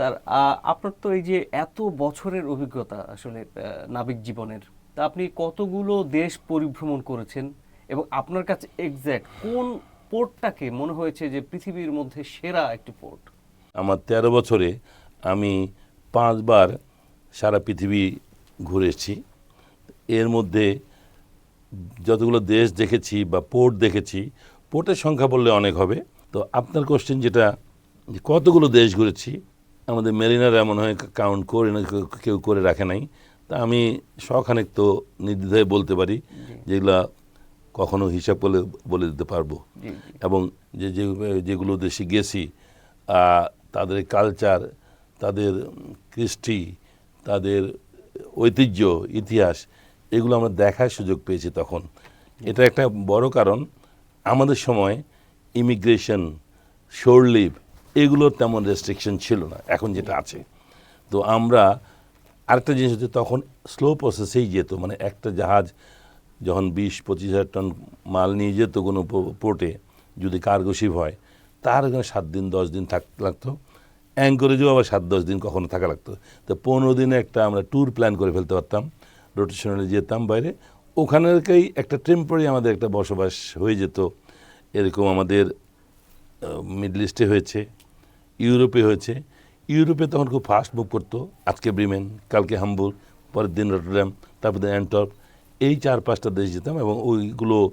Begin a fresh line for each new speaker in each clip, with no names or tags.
Sir আপনার তো এই যে এত বছরের অভিজ্ঞতা আসলে নাবিক জীবনের, তা আপনি কতগুলো দেশ পরিভ্রমণ করেছেন এবং আপনার কাছে এক্স্যাক্ট কোন পোর্টটাকে মনে হয়েছে যে পৃথিবীর মধ্যে সেরা একটি পোর্ট?
আমার তেরো বছরে আমি পাঁচবার সারা পৃথিবী ঘুরেছি এর মধ্যে যতগুলো দেশ দেখেছি বা পোর্ট দেখেছি, পোর্টের সংখ্যা বললে অনেক হবে। তো আপনার কোশ্চেন যেটা কতগুলো দেশ ঘুরেছি আমাদের মেরিনার এমন হয় কাউন্ট করে না কেউ- করে রাখে নাই। তা আমি শখানেক তো নির্দ্বিধায় বলতে পারি যেগুলা কখনো হিসাব করলে বলে দিতে পারব। এবং যে যে যেগুলো দেশে গেছি তাদের কালচার তাদের কৃষ্টি তাদের ঐতিহ্য ইতিহাস এগুলো আমরা দেখার সুযোগ পেয়েছি তখন। এটা একটা বড় কারণ। আমাদের সময় ইমিগ্রেশন শোর লিভ এগুলোর তেমন রেস্ট্রিকশন ছিল না, এখন যেটা আছে। তো আমরা আরেকটা জিনিস হচ্ছে তখন স্লো প্রসেসেই যেত মানে একটা জাহাজ যখন বিশ, পঁচিশ হাজার টন মাল নিয়ে যেত কোনো পোর্টে যদি কার্গোশিপ হয়, তার ওখানে সাত দিন, দশ দিন থাক, লাগতো। অ্যাঙ্করেজও আবার সাত, দশ দিন কখনো থাকা লাগতো। তো পনেরো দিনে একটা আমরা ট্যুর প্ল্যান করে ফেলতে পারতাম রোটেশনালে যেতাম বাইরে। ওখানেরকেই একটা টেম্পোরারি আমাদের একটা বসবাস হয়ে যেত। এরকম আমাদের মিডল ইস্টে হয়েছে। ইউরোপে হয়েছে। ইউরোপে তখন খুব ফাস্ট মুভ করতো। আজকে ব্রিমেন, কালকে হাম্বুর পরের দিন রটরডাম তারপরে অ্যান্টর্প। এই চার পাঁচটা দেশ যেতাম এবং ওইগুলো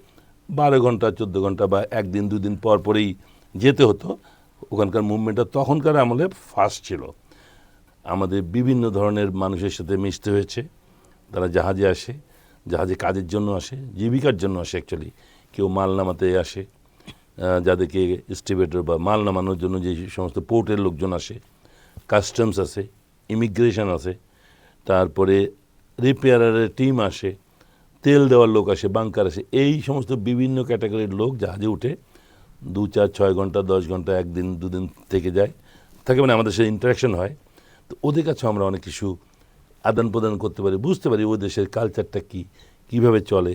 বারো ঘণ্টা, চোদ্দ ঘণ্টা বা একদিন, দুদিন পর পরেই যেতে হতো। ওখানকার মুভমেন্টটা তখনকার আমলে ফাস্ট ছিল। আমাদের বিভিন্ন ধরনের মানুষের সাথে মিশতে হয়েছে। তারা জাহাজে আসে। জাহাজে কাজের জন্য আসে, জীবিকার জন্য আসে অ্যাকচুয়ালি কেউ মাল নামাতে আসে। যাদেরকে স্টিভেটর বা মাল নামানোর জন্য যে সমস্ত পোর্টের লোকজন আসে কাস্টমস আছে ইমিগ্রেশন আছে, তারপরে রিপেয়ারারের টিম আসে, তেল দেওয়ার লোক আসে বাংকার আসে, এই সমস্ত বিভিন্ন ক্যাটাগরির লোক জাহাজে উঠে দু চার, ছয় ঘণ্টা, দশ ঘণ্টা, একদিন, দুদিন থেকে যায়। থাকে মানে আমাদের সাথে ইন্টারাকশন হয়। তো ওদের কাছে আমরা অনেক কিছু আদান প্রদান করতে পারি, বুঝতে পারি ওই দেশের কালচারটা কী, কীভাবে চলে।